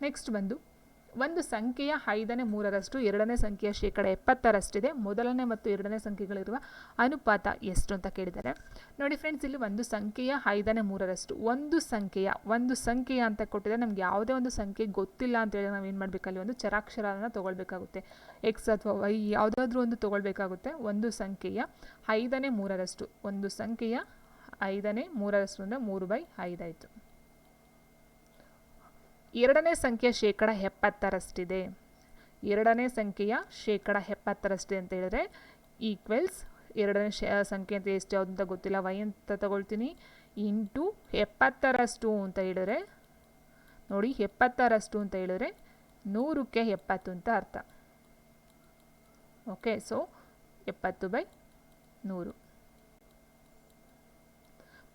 ನೆಕ್ಸ್ಟ್ ಬಂದು ಒಂದು ಸಂಖ್ಯೆಯ ಐದನೇ ಮೂರರಷ್ಟು, ಎರಡನೇ ಸಂಖ್ಯೆಯ ಶೇಕಡ ಎಪ್ಪತ್ತರಷ್ಟಿದೆ. ಮೊದಲನೇ ಮತ್ತು ಎರಡನೇ ಸಂಖ್ಯೆಗಳಿರುವ ಅನುಪಾತ ಎಷ್ಟು ಅಂತ ಕೇಳಿದ್ದಾರೆ ನೋಡಿ ಫ್ರೆಂಡ್ಸ್ ಇಲ್ಲಿ ಒಂದು ಸಂಖ್ಯೆಯ ಐದನೇ ಮೂರರಷ್ಟು, ಒಂದು ಸಂಖ್ಯೆಯ ಒಂದು ಸಂಖ್ಯೆಯ ಅಂತ ಕೊಟ್ಟಿದ್ರೆ ನಮ್ಗೆ ಯಾವುದೇ ಒಂದು ಸಂಖ್ಯೆ ಗೊತ್ತಿಲ್ಲ ಅಂತ ಹೇಳಿದ್ರೆ ನಾವು ಏನು ಮಾಡಬೇಕಲ್ಲಿ ಒಂದು ಚರಾಕ್ಷರನ ತೊಗೊಳ್ಬೇಕಾಗುತ್ತೆ. ಎಕ್ಸ್ ಅಥವಾ ವೈ ಯಾವುದಾದ್ರೂ ಒಂದು ತೊಗೊಳ್ಬೇಕಾಗುತ್ತೆ. ಒಂದು ಸಂಖ್ಯೆಯ ಐದನೇ ಮೂರರಷ್ಟು, ಒಂದು ಸಂಖ್ಯೆಯ ಐದನೇ ಮೂರರಷ್ಟು ಅಂದರೆ ಮೂರು ಬೈ ಐದಾಯಿತು ಎರಡನೇ ಸಂಖ್ಯೆಯ ಶೇಕಡ ಎಪ್ಪತ್ತರಷ್ಟಿದೆ. ಎರಡನೇ ಸಂಖ್ಯೆಯ ಶೇಕಡ ಎಪ್ಪತ್ತರಷ್ಟಿದೆ ಅಂತ ಹೇಳಿದ್ರೆ ಈಕ್ವೆಲ್ಸ್ ಎರಡನೇ ಶ ಸಂಖ್ಯೆ ಅಂತ ಎಷ್ಟು ಯಾವುದು ಅಂತ ಗೊತ್ತಿಲ್ಲ. ವೈ ಅಂತ ತಗೊಳ್ತೀನಿ. ಇಂಟು ಎಪ್ಪತ್ತರಷ್ಟು ಅಂತ ಹೇಳಿದ್ರೆ, ನೋಡಿ ಎಪ್ಪತ್ತರಷ್ಟು ಅಂತ ಹೇಳಿದ್ರೆ ನೂರಕ್ಕೆ ಎಪ್ಪತ್ತು ಅಂತ ಅರ್ಥ. ಓಕೆ, ಸೊ ಎಪ್ಪತ್ತು ಬೈ ನೂರು.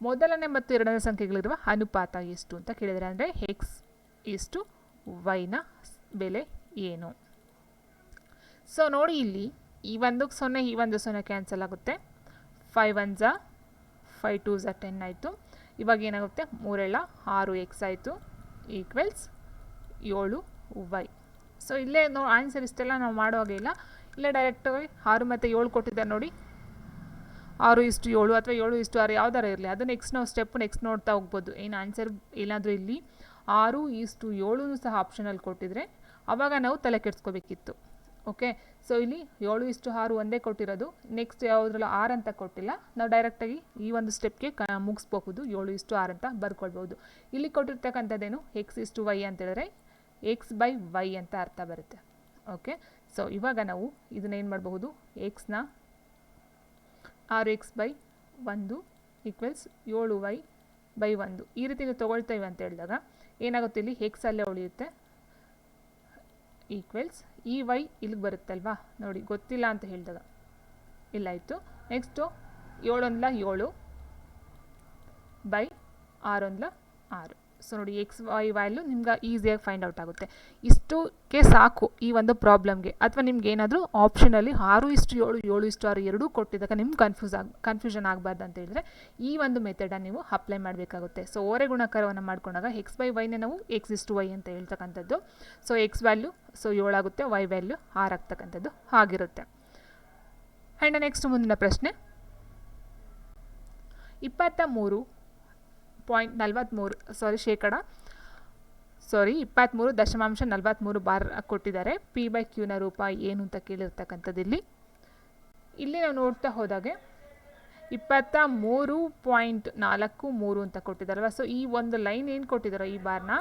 ಮೊದಲನೇ ಮತ್ತು ಎರಡನೇ ಸಂಖ್ಯೆಗಳಿರುವ ಅನುಪಾತ ಎಷ್ಟು ಅಂತ ಕೇಳಿದರೆ ಅಂದರೆ ಎಕ್ಸ್ ಇಷ್ಟು? ವೈನ ಬೆಲೆ ಏನು? ಸೊ ನೋಡಿ ಇಲ್ಲಿ, ಈ ಒಂದು ಸೊನ್ನೆ, ಈ ಒಂದು ಸೊನ್ನೆ ಕ್ಯಾನ್ಸಲ್ ಆಗುತ್ತೆ. ಫೈವ್ ಒನ್ ಝಾ ಫೈ ಟೂ ಝ ಟೆನ್ ಆಯಿತು. ಇವಾಗ ಏನಾಗುತ್ತೆ? ಮೂರೆಲ್ಲ ಆರು ಎಕ್ಸ್ ಆಯಿತು. ಈಕ್ವೆಲ್ಸ್ ಏಳು ವೈ ಸೊ ಇಲ್ಲೇ ನೋ ಆನ್ಸರ್ ಇಷ್ಟೆಲ್ಲ ನಾವು ಮಾಡುವಾಗೆ ಇಲ್ಲ. ಇಲ್ಲೇ ಡೈರೆಕ್ಟಾಗಿ ಆರು ಮತ್ತು ಏಳು ಕೊಟ್ಟಿದ್ದಾರೆ ನೋಡಿ. ಆರು ಇಷ್ಟು ಏಳು ಅಥವಾ ಏಳು ಇಷ್ಟು ಆರು ಯಾವ್ದಾರ ಇರಲಿ. ಅದು ನೆಕ್ಸ್ಟ್ ನಾವು ಸ್ಟೆಪ್ ನೆಕ್ಸ್ಟ್ ನೋಡ್ತಾ ಹೋಗ್ಬೋದು. ಏನು ಆನ್ಸರ್ ಏನಾದರೂ ಇಲ್ಲಿ? ಆರು ಇಷ್ಟು ಏಳು ಸಹ ಆಪ್ಷನಲ್ಲಿ ಕೊಟ್ಟಿದ್ರೆ ಆವಾಗ ನಾವು ತಲೆ ಕೆಡಿಸ್ಕೋಬೇಕಿತ್ತು. ಓಕೆ ಸೊ ಇಲ್ಲಿ ಏಳು ಇಷ್ಟು ಆರು ಒಂದೇ ಕೊಟ್ಟಿರೋದು. ನೆಕ್ಸ್ಟ್ ಯಾವುದ್ರಲ್ಲ ಆರು ಅಂತ ಕೊಟ್ಟಿಲ್ಲ. ನಾವು ಡೈರೆಕ್ಟಾಗಿ ಈ ಒಂದು ಸ್ಟೆಪ್ಗೆ ಕ ಮುಗಿಸ್ಬಹುದು. ಏಳು ಇಷ್ಟು ಆರು ಅಂತ ಬರ್ಕೊಳ್ಬೋದು ಇಲ್ಲಿ ಕೊಟ್ಟಿರ್ತಕ್ಕಂಥದ್ದೇನು? ಎಕ್ಸ್ ಇಷ್ಟು ವೈ ಅಂತ ಹೇಳಿದ್ರೆ ಎಕ್ಸ್ ಬೈ ವೈ ಅಂತ ಅರ್ಥ ಬರುತ್ತೆ. ಓಕೆ ಸೊ ಇವಾಗ ನಾವು ಇದನ್ನ ಏನು ಮಾಡಬಹುದು? ಎಕ್ಸ್ನ ಆರು ಎಕ್ಸ್ ಬೈ ಒಂದು ಈಕ್ವಲ್ಸ್ ಏಳು ವೈ ಬೈ ಒಂದು. ಈ ರೀತಿ ತೊಗೊಳ್ತೇವೆ ಅಂತ ಹೇಳಿದಾಗ ಏನಾಗುತ್ತೆ ಇಲ್ಲಿ? ಎಕ್ಸ್ ಅಲ್ಲೇ ಉಳಿಯುತ್ತೆ. ಈಕ್ವಲ್ಸ್ ಈ ವೈ ಇಲ್ಲಿಗೆ ಬರುತ್ತಲ್ವಾ? ನೋಡಿ, ಗೊತ್ತಿಲ್ಲ ಅಂತ ಹೇಳಿದಾಗ. ಇಲ್ಲಾಯಿತು ನೆಕ್ಸ್ಟು ಏಳೊಂದ್ಲ ಏಳು ಬೈ ಆರೊಂದ್ಲ ಆರು. ಸೊ ನೋಡಿ ಎಕ್ಸ್ ವೈ ವ್ಯಾಲ್ಯೂ ನಿಮ್ಗೆ ಈಸಿಯಾಗಿ ಫೈಂಡ್ ಔಟ್ ಆಗುತ್ತೆ. ಇಷ್ಟಕ್ಕೆ ಸಾಕು ಈ ಒಂದು ಪ್ರಾಬ್ಲಮ್ಗೆ ಅಥವಾ ನಿಮ್ಗೆ ಏನಾದರೂ ಆಪ್ಷನಲ್ಲಿ ಆರು ಇಷ್ಟು, ಏಳು ಏಳು ಇಷ್ಟು, ಆರು ಎರಡೂ ಕೊಟ್ಟಿದ್ದಾಗ ನಿಮ್ಗೆ ಕನ್ಫ್ಯೂಸ್ ಆಗಿ ಕನ್ಫ್ಯೂಷನ್ ಆಗಬಾರ್ದು ಅಂತ ಹೇಳಿದ್ರೆ ಈ ಒಂದು ಮೆಥಡನ್ನು ನೀವು ಅಪ್ಲೈ ಮಾಡಬೇಕಾಗುತ್ತೆ. ಸೊ ಓರೆ ಗುಣಕಾರವನ್ನು ಮಾಡ್ಕೊಂಡಾಗ ಎಕ್ಸ್ ಬೈ ವೈನೇ ನಾವು ಎಕ್ಸ್ ಇಷ್ಟು ವೈ ಅಂತ ಹೇಳ್ತಕ್ಕಂಥದ್ದು. ಸೊ ಎಕ್ಸ್ ವ್ಯಾಲ್ಯೂ ಸೊ ಏಳಾಗುತ್ತೆ ವೈ ವ್ಯಾಲ್ಯೂ ಆರು ಆಗ್ತಕ್ಕಂಥದ್ದು ಆಗಿರುತ್ತೆ. ಆ್ಯಂಡ್ ನೆಕ್ಸ್ಟ್ ಮುಂದಿನ ಪ್ರಶ್ನೆ. ಇಪ್ಪತ್ತ ಮೂರು ಪಾಯಿಂಟ್ ನಲ್ವತ್ತ್ಮೂರು ಸಾರಿ ಶೇಕಡ ಸಾರಿ ಇಪ್ಪತ್ತ್ಮೂರು ದಶಮಾಂಶ ನಲ್ವತ್ತ್ಮೂರು ಬಾರ್ ಕೊಟ್ಟಿದ್ದಾರೆ. ಪಿ ಬೈ ಕ್ಯೂನ ರೂಪ ಏನು ಅಂತ ಕೇಳಿರ್ತಕ್ಕಂಥದ್ದು ಇಲ್ಲಿ. ಇಲ್ಲಿ ನಾವು ನೋಡ್ತಾ ಹೋದಾಗೆ ಇಪ್ಪತ್ತ ಮೂರು ಪಾಯಿಂಟ್ ನಾಲ್ಕು ಮೂರು ಅಂತ ಕೊಟ್ಟಿದ್ದಾರಲ್ವ? ಸೊ ಈ ಒಂದು ಲೈನ್ ಏನು ಕೊಟ್ಟಿದ್ದಾರೋ ಈ ಬಾರ್ನ?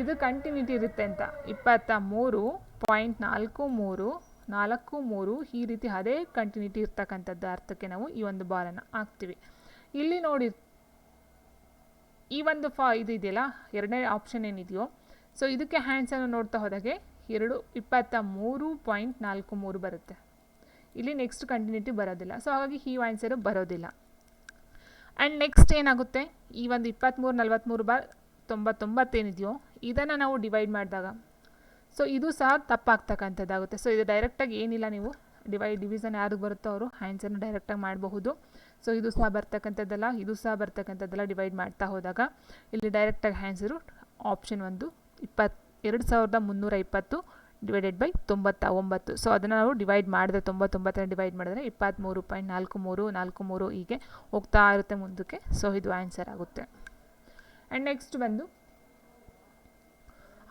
ಇದು ಕಂಟಿನ್ಯೂಟಿ ಇರುತ್ತೆ ಅಂತ. ಇಪ್ಪತ್ತ ಮೂರು ಪಾಯಿಂಟ್ ನಾಲ್ಕು ಮೂರು ನಾಲ್ಕು ಮೂರು, ಈ ರೀತಿ ಅದೇ ಕಂಟಿನ್ಯೂಟಿ ಇರ್ತಕ್ಕಂಥದ್ದು ಅರ್ಥಕ್ಕೆ ನಾವು ಈ ಒಂದು ಬಾಲನ್ನು ಹಾಕ್ತೀವಿ. ಇಲ್ಲಿ ನೋಡಿ ಈ ಒಂದು ಫಾ ಇದು ಇದೆಯಲ್ಲ, ಎರಡನೇ ಆಪ್ಷನ್ ಏನಿದೆಯೋ ಸೊ ಇದಕ್ಕೆ ಹ್ಯಾಂಡ್ಸನ್ನು ನೋಡ್ತಾ ಹೋದಾಗೆ ಎರಡು ಇಪ್ಪತ್ತ ಮೂರು ಪಾಯಿಂಟ್ ನಾಲ್ಕು ಮೂರು ಬರುತ್ತೆ. ಇಲ್ಲಿ ನೆಕ್ಸ್ಟ್ ಕಂಟಿನ್ಯೂಟಿ ಬರೋದಿಲ್ಲ. ಸೊ ಹಾಗಾಗಿ ಈ ಆನ್ಸರು ಬರೋದಿಲ್ಲ. ಆ್ಯಂಡ್ ನೆಕ್ಸ್ಟ್ ಏನಾಗುತ್ತೆ? ಈ ಒಂದು ಇಪ್ಪತ್ತ್ಮೂರು ನಲ್ವತ್ತ್ಮೂರು ಬಾರ್ ತೊಂಬತ್ತೊಂಬತ್ತೇನಿದೆಯೋ ಇದನ್ನು ನಾವು ಡಿವೈಡ್ ಮಾಡಿದಾಗ ಸೊ ಇದು ಸಹ ತಪ್ಪಾಗ್ತಕ್ಕಂಥದ್ದಾಗುತ್ತೆ. ಸೊ ಇದು ಡೈರೆಕ್ಟಾಗಿ ಏನಿಲ್ಲ ನೀವು. ಡಿವೈಡ್ ಡಿವಿಷನ್ ಯಾರಿಗೆ ಬರುತ್ತೋ ಅವರು ಆನ್ಸರ್ನ ಡೈರೆಕ್ಟಾಗಿ ಮಾಡಬಹುದು. ಸೊ ಇದು ಸಹ ಬರ್ತಕ್ಕಂಥದ್ದಲ್ಲ, ಇದು ಸಹ ಬರ್ತಕ್ಕಂಥದ್ದೆಲ್ಲ ಡಿವೈಡ್ ಮಾಡ್ತಾ ಹೋದಾಗ, ಇಲ್ಲಿ ಡೈರೆಕ್ಟಾಗಿ ಹ್ಯಾನ್ಸರು ಆಪ್ಷನ್ ಒಂದು ಇಪ್ಪತ್ತು ಎರಡು ಸಾವಿರದ ಮುನ್ನೂರ ಇಪ್ಪತ್ತು ಡಿವೈಡೆಡ್ ಬೈ ತೊಂಬತ್ತ ಒಂಬತ್ತು. ಸೊ ಅದನ್ನು ನಾವು ಡಿವೈಡ್ ಮಾಡಿದ್ರೆ ತೊಂಬತ್ತೊಂಬತ್ತನ್ನು ಡಿವೈಡ್ ಮಾಡಿದ್ರೆ ಇಪ್ಪತ್ತ್ಮೂರು ಪಾಯಿಂಟ್ ನಾಲ್ಕು ಮೂರು ನಾಲ್ಕು ಮೂರು ಹೀಗೆ ಹೋಗ್ತಾ ಇರುತ್ತೆ ಮುಂದಕ್ಕೆ. ಸೊ ಇದು ಆನ್ಸರ್ ಆಗುತ್ತೆ. ಆ್ಯಂಡ್ ನೆಕ್ಸ್ಟ್ ಬಂದು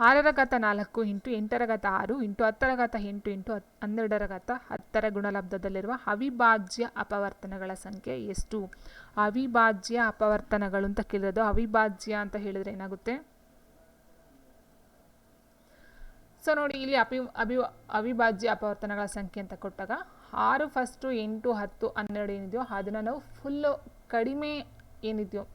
ಆರರ ಘಾತ ನಾಲ್ಕು ಇಂಟು ಎಂಟರ ಘಾತ ಆರು ಇಂಟು ಹತ್ತರ ಘಾತ ಎಂಟು ಇಂಟು ಹತ್ ಹನ್ನೆರಡರ ಘಾತ ಹತ್ತರ ಗುಣಲಬ್ಧದಲ್ಲಿರುವ ಅವಿಭಾಜ್ಯ ಅಪವರ್ತನಗಳ ಸಂಖ್ಯೆ ಎಷ್ಟು? ಅವಿಭಾಜ್ಯ ಅಪವರ್ತನಗಳು ಅಂತ ಕೇಳಿರೋದು. ಅವಿಭಾಜ್ಯ ಅಂತ ಹೇಳಿದ್ರೆ ಏನಾಗುತ್ತೆ? ಸೊ ನೋಡಿ ಇಲ್ಲಿ ಅಪಿ, ಅಭಿ, ಅವಿಭಾಜ್ಯ ಅಪವರ್ತನಗಳ ಸಂಖ್ಯೆ ಅಂತ ಕೊಟ್ಟಾಗ ಆರು ಫಸ್ಟು ಎಂಟು ಹತ್ತು ಹನ್ನೆರಡು ಏನಿದೆಯೋ ಅದನ್ನು ನಾವು ಫುಲ್ಲು ಕಡಿಮೆ ಏನಿದೆಯೋ